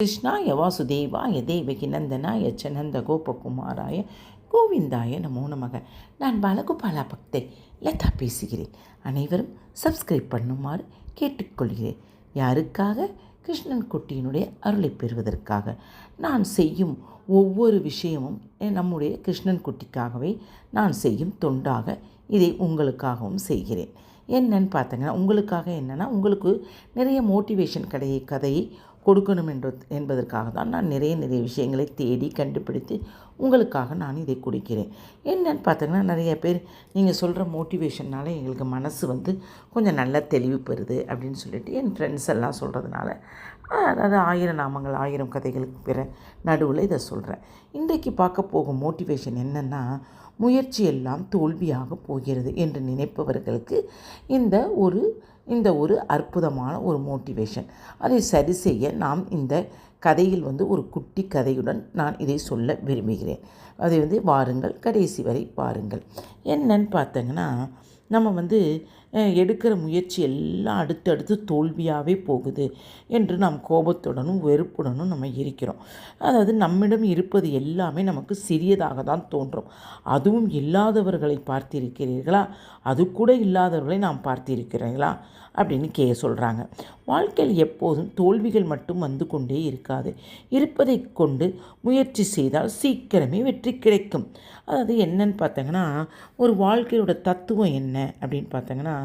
கிருஷ்ணாய வாசுதேவாய தேவகி நந்தனாய ச நந்த கோபகுமாராய கோவிந்தாய நமோ நமக. நான் பாலகோபாலா பக்தை லதா பேசுகிறேன். அனைவரும் சப்ஸ்கிரைப் பண்ணுமாறு கேட்டுக்கொள்கிறேன். யாருக்காக? கிருஷ்ணன் குட்டியினுடைய அருளை பெறுவதற்காக. நான் செய்யும் ஒவ்வொரு விஷயமும் நம்முடைய கிருஷ்ணன் குட்டிக்காகவே நான் செய்யும் தொண்டாக இதை உங்களுக்காகவும் செய்கிறேன். என்னன்னு பார்த்தீங்கன்னா உங்களுக்காக என்னென்னா உங்களுக்கு நிறைய மோட்டிவேஷன் கதையை கதையை கொடுக்கணும் என்று என்பதற்காக தான் நான் நிறைய நிறைய விஷயங்களை தேடி கண்டுபிடித்து உங்களுக்காக நான் இதை கொடுக்கிறேன். என்னன்னு பார்த்தீங்கன்னா நிறைய பேர் நீங்கள் சொல்கிற மோட்டிவேஷன்னால் எங்களுக்கு மனசு வந்து கொஞ்சம் நல்லா தெளிவு பெறுது அப்படின்னு சொல்லிட்டு என் ஃப்ரெண்ட்ஸ் எல்லாம் சொல்கிறதுனால அதாவது ஆயிரம் நாமங்கள் ஆயிரம் கதைகளுக்கு பிற நடுவில் இதை சொல்கிறேன் இன்றைக்கு பார்க்க போகும் மோட்டிவேஷன் என்னென்னா முயற்சி எல்லாம் தோல்வியாக போகிறது என்று நினைப்பவர்களுக்கு இந்த ஒரு இந்த ஒரு அற்புதமான ஒரு மோட்டிவேஷன் அதை சரி செய்ய நாம் இந்த கதையில் வந்து ஒரு குட்டி கதையுடன் நான் இதை சொல்ல விரும்புகிறேன். அதை வந்து வாருங்கள் கடைசி வரை பாருங்கள் என்னன்னு பார்த்தங்கன்னா நம்ம வந்து எடுக்கிற முயற்சி எல்லாம் அடுத்தடுத்து தோல்வியாகவே போகுது என்று நாம் கோபத்துடனும் வெறுப்புடனும் நம்ம இருக்கிறோம். அதாவது நம்மிடம் இருப்பது எல்லாமே நமக்கு சிறியதாக தான் தோன்றும். அதுவும் இல்லாதவர்களை பார்த்திருக்கிறீர்களா? அது கூட இல்லாதவர்களை நாம் பார்த்திருக்கிறீர்களா? அப்படின்னு கே சொல்கிறாங்க வாழ்க்கையில் எப்போதும் தோல்விகள் மட்டும் வந்து கொண்டே இருக்காது. இருப்பதை கொண்டு முயற்சி செய்தால் சீக்கிரமே வெற்றி கிடைக்கும். அதாவது என்னன்னு பார்த்தீங்கன்னா ஒரு வாழ்க்கையோட தத்துவம் என்ன அப்படின்னு பார்த்தீங்கன்னா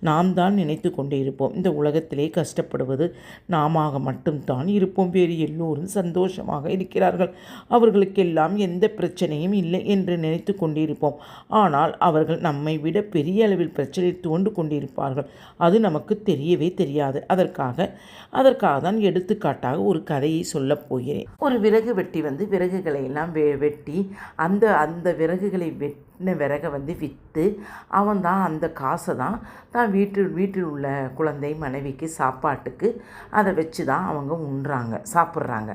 நாம் தான் நினைத்து கொண்டே இருப்போம் இந்த உலகத்திலே கஷ்டப்படுவது நாம மட்டும்தான் இருப்போம். வேறு எல்லோரும் சந்தோஷமாக இருக்கிறார்கள். அவர்களுக்கெல்லாம் எந்த பிரச்சனையும் இல்லை என்று நினைத்து கொண்டிருப்போம். ஆனால் அவர்கள் நம்மை விட பெரிய அளவில் பிரச்சனை தோண்டு கொண்டிருப்பார்கள். அது நமக்கு தெரியவே தெரியாது. அதற்காக அதற்காக தான் எடுத்துக்காட்டாக ஒரு கதையை சொல்லப் போகிறேன். ஒரு விறகு வெட்டி வந்து விறகுகளை எல்லாம் வெ வெட்டி அந்த அந்த விறகுகளை வெட்டி விறகை வந்து விற்று அவன் தான் அந்த காசை தான் தான் வீட்டில் வீட்டில் உள்ள குழந்தை மனைவிக்கு சாப்பாட்டுக்கு அதை வச்சு தான் அவங்க உண்றாங்க சாப்பிட்றாங்க.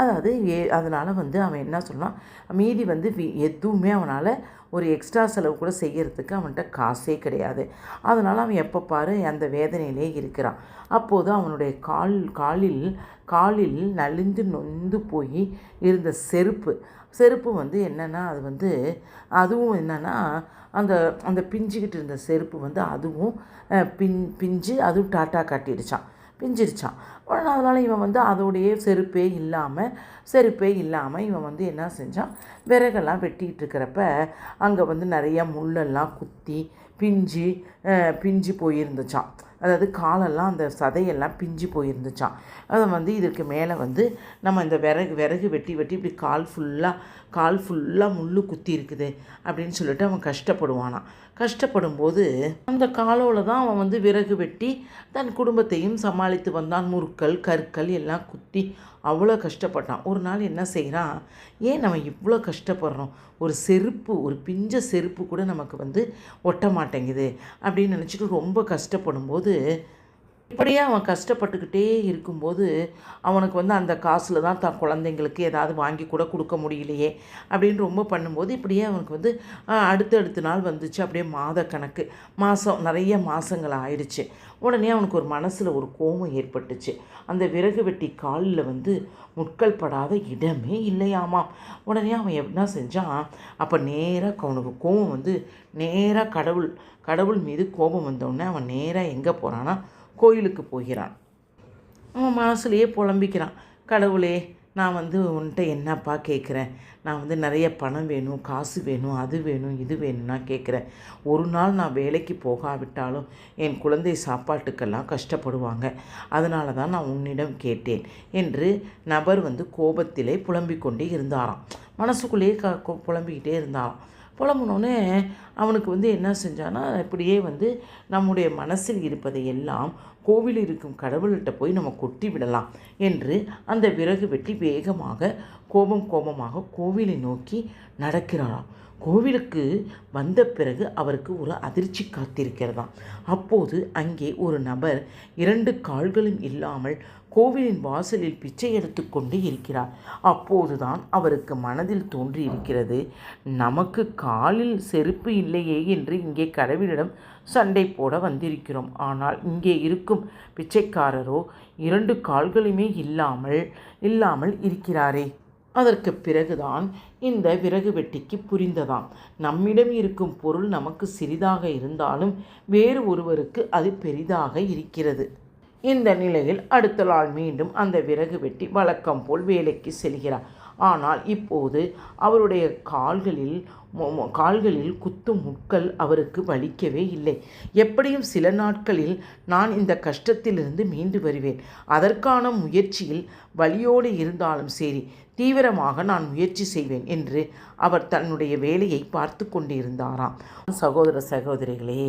அதாவது ஏ அதனால் வந்து அவன் என்ன சொல்லுவான் மீதி வந்து எதுவுமே அவனால் ஒரு எக்ஸ்ட்ரா செலவு கூட செய்கிறதுக்கு அவன்கிட்ட காசே கிடையாது. அதனால் அவன் எப்போ பாரு அந்த வேதனையிலே இருக்கிறான். அப்போது அவனுடைய கால் காலில் காலில் நலிந்து நொந்து போய் இருந்த செருப்பு. செருப்பு வந்து என்னென்னா அது வந்து அதுவும் என்னென்னா அந்த அந்த பிஞ்சுக்கிட்டு இருந்த செருப்பு வந்து அதுவும் பின் பிஞ்சு அதுவும் டாட்டா காட்டிடுச்சான் பிஞ்சிருச்சான் உடனே அதனால் இவன் வந்து அதோடைய செருப்பே இல்லாமல் செருப்பே இல்லாமல் இவன் வந்து என்ன செஞ்சான்? விறகெல்லாம் வெட்டிகிட்டு இருக்கிறப்ப அங்கே வந்து நிறையா முள்ளெல்லாம் குத்தி பிஞ்சு பிஞ்சு போயிருந்துச்சான் அதாவது காலெல்லாம் அந்த சதையெல்லாம் பிஞ்சு போயிருந்துச்சான் அதை வந்து இதுக்கு மேலே வந்து நம்ம இந்த விறகு விறகு வெட்டி வெட்டி இப்படி கால் ஃபுல்லாக கால் ஃபுல்லாக முள் குத்தி இருக்குது அப்படின்னு சொல்லிட்டு அவன் கஷ்டப்படுவானான் கஷ்டப்படும் போது அந்த காலோவில் தான் அவன் வந்து விறகு வெட்டி தன் குடும்பத்தையும் சமாளித்து வந்தான். முறுக்கள் கற்கள் எல்லாம் குத்தி அவ்வளோ கஷ்டப்பட்டான். ஒரு நாள் என்ன செய்கிறான்? ஏன் நம்ம இவ்வளோ கஷ்டப்படுறோம்? ஒரு செருப்பு ஒரு பிஞ்ச செருப்பு கூட நமக்கு வந்து ஒட்ட மாட்டேங்குது அப்படின்னு நினச்சிட்டு ரொம்ப கஷ்டப்படும் போது இப்படியே அவன் கஷ்டப்பட்டுக்கிட்டே இருக்கும்போது அவனுக்கு வந்து அந்த காசில் தான் தான் குழந்தைங்களுக்கு ஏதாவது வாங்கி கூட கொடுக்க முடியலையே அப்படின்னு ரொம்ப பண்ணும்போது இப்படியே அவனுக்கு வந்து அடுத்தடுத்த நாள் வந்துச்சு. அப்படியே மாத கணக்கு மாதம் நிறைய மாதங்கள் ஆயிடுச்சு. உடனே அவனுக்கு ஒரு மனசில் ஒரு கோபம் ஏற்பட்டுச்சு. அந்த விறகு வெட்டி காலில் வந்து முட்கள் படாத இடமே இல்லையாமாம் உடனே அவன் என்ன செஞ்சான்? அப்போ நேராக அவனுக்கு கோபம் வந்து நேராக கடவுள் கடவுள் மீது கோபம் வந்தோடனே அவன் நேராக எங்கே போகிறான்னா கோயிலுக்கு போகிறான். அவன் மனசுலேயே புலம்பிக்கிறான். கடவுளே நான் வந்து உன்கிட்ட என்னப்பா கேட்குறேன்? நான் வந்து நிறைய பணம் வேணும் காசு வேணும் அது வேணும் இது வேணும்னா கேட்குறேன். ஒரு நாள் நான் வேலைக்கு போகாவிட்டாலும் என் குழந்தை சாப்பாட்டுக்கெல்லாம் கஷ்டப்படுவாங்க. அதனால தான் நான் உன்னிடம் கேட்டேன் என்று நபர் வந்து கோபத்திலே புலம்பிக் கொண்டே இருந்தாராம். மனசுக்குள்ளேயே க புலம்பிக்கிட்டே இருந்தாராம். புலம்புனோடனே அவனுக்கு வந்து என்ன செஞ்சான்னா இப்படியே வந்து நம்முடைய மனசில் இருப்பதை எல்லாம் கோவில் இருக்கும் கடவுள்கிட்ட போய் நம்ம கொட்டி விடலாம் என்று அந்த விறகு வெட்டி வேகமாக கோபம் கோபமாக கோவிலை நோக்கி நடக்கிறாராம். கோவிலுக்கு வந்த பிறகு அவருக்கு ஒரு அதிர்ச்சி காத்திருக்கிறதாம். அப்போது அங்கே ஒரு நபர் இரண்டு கால்களும் இல்லாமல் கோவிலின் வாசலில் பிச்சை எடுத்துக்கொண்டு இருக்கிறார். அப்போதுதான் அவருக்கு மனதில் தோன்றியிருக்கிறது நமக்கு காலில் செருப்பு இல்லையே என்று இங்கே கடவுளிடம் சண்டை போட வந்திருக்கிறோம். ஆனால் இங்கே இருக்கும் பிச்சைக்காரரோ இரண்டு கால்களுமே இல்லாமல் இல்லாமல் இருக்கிறாரே. அதற்கு பிறகுதான் இந்த விறகு வெட்டிக்கு புரிந்ததாம். நம்மிடம் இருக்கும் பொருள் நமக்கு சிறிதாக இருந்தாலும் வேறு ஒருவருக்கு அது பெரிதாக இருக்கிறது. இந்த நிலையில் அடுத்த நாள் மீண்டும் அந்த விறகு வெட்டி வழக்கம் போல் வேலைக்கு செல்கிறார். ஆனால் இப்போது அவருடைய கால்களில் கால்களில் குத்தும் முட்கள் அவருக்கு வலிக்கவே இல்லை. எப்படியும் சில நாட்களில் நான் இந்த கஷ்டத்திலிருந்து மீண்டு வருவேன். அதற்கான முயற்சியில் வலியோடு இருந்தாலும் சரி தீவிரமாக நான் முயற்சி செய்வேன் என்று அவர் தன்னுடைய வேலையை பார்த்து கொண்டிருந்தாராம். சகோதர சகோதரிகளே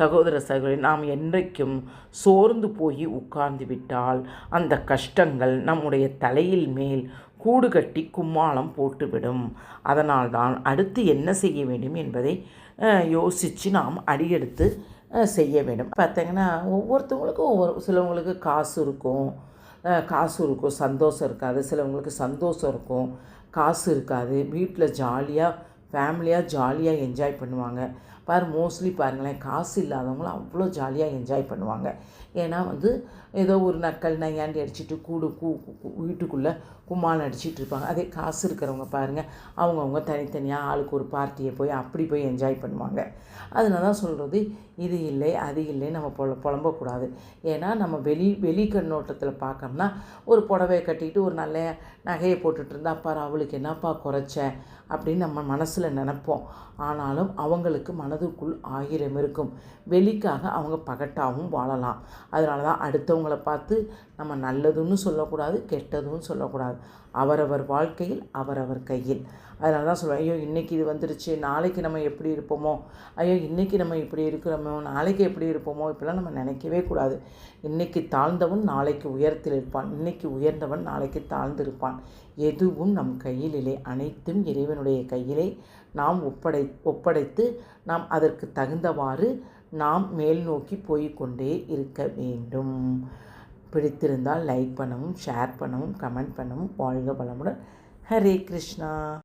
சகோதர சகோதரி நாம் என்றைக்கும் சோர்ந்து போய் உட்கார்ந்து விட்டால் அந்த கஷ்டங்கள் நம்முடைய தலையில் மேல் கூடு கட்டி கும்மாளம் போட்டுவிடும். அதனால்தான் அடுத்து என்ன என்ன செய்ய வேண்டும் என்பதை யோசித்து நாம் அடியெடுத்து செய்ய வேண்டும். பார்த்தீங்கன்னா ஒவ்வொருத்தவங்களுக்கும் ஒவ்வொரு சிலவங்களுக்கு காசு இருக்கும். காசு இருக்கும் சந்தோஷம் இருக்காது. சிலவங்களுக்கு சந்தோஷம் இருக்கும். காசு இருக்காது. வீட்டில் ஜாலியாக ஃபேமிலியாக ஜாலியாக என்ஜாய் பண்ணுவாங்க. பாரு மோஸ்ட்லி பாருங்களேன் காசு இல்லாதவங்களும் அவ்வளோ ஜாலியாக என்ஜாய் பண்ணுவாங்க. ஏன்னா வந்து ஏதோ ஒரு நக்கல் நையாண்டி அடிச்சுட்டு கூடு கூ வீட்டுக்குள்ளே கும்மாளம் அடிச்சிட்டு இருப்பாங்க. அதே காசு இருக்கிறவங்க பாருங்கள் அவங்கவுங்க தனித்தனியாக ஆளுக்கு ஒரு பார்ட்டியை போய் அப்படி போய் என்ஜாய் பண்ணுவாங்க. அதனால தான் சொல்கிறது இது இல்லை அது இல்லை நம்ம புல புலம்பக்கூடாது. ஏன்னா நம்ம வெளி வெளி கண்ணோட்டத்தில் பார்க்கணும்னா ஒரு புடவையை கட்டிக்கிட்டு ஒரு நல்ல நகையை போட்டுட்டு இருந்தா பாரு அவளுக்கு என்னப்பா குறைச்ச? அப்படின்னு நம்ம மனசில் நினைப்போம். ஆனாலும் அவங்களுக்கு மன மனதுக்குள் ஆயிரம் இருக்கும். வெளிக்காக அவங்க பகட்டாகவும் வாழலாம். அதனால தான் அடுத்தவங்கள பார்த்து நம்ம நல்லதுன்னு சொல்லக்கூடாது கெட்டதுன்னு சொல்லக்கூடாது. அவரவர் வாழ்க்கையில் அவரவர் கையில். அதனால தான் சொல்லுவேன் ஐயோ இன்றைக்கி இது வந்துருச்சு நாளைக்கு நம்ம எப்படி இருப்போமோ? ஐயோ இன்றைக்கி நம்ம இப்படி இருக்கிறோமோ? நாளைக்கு எப்படி இருப்போமோ? இப்படிலாம் நம்ம நினைக்கவே கூடாது. இன்றைக்கி தாழ்ந்தவன் நாளைக்கு உயரத்தில் இருப்பான். இன்றைக்கி உயர்ந்தவன் நாளைக்கு தாழ்ந்திருப்பான். எதுவும் நம் கையில் இல்லை அனைத்தும் இறைவனுடைய கையிலே. நாம் ஒப்படை ஒப்படைத்து நாம் அதற்கு தகுந்தவாறு நாம் மேல் நோக்கி போய்க்கொண்டே இருக்க வேண்டும். பிடித்திருந்தால் லைக் பண்ணவும் ஷேர் பண்ணவும் கமெண்ட் பண்ணவும் வாழ்க வளமுடன். ஹரே கிருஷ்ணா.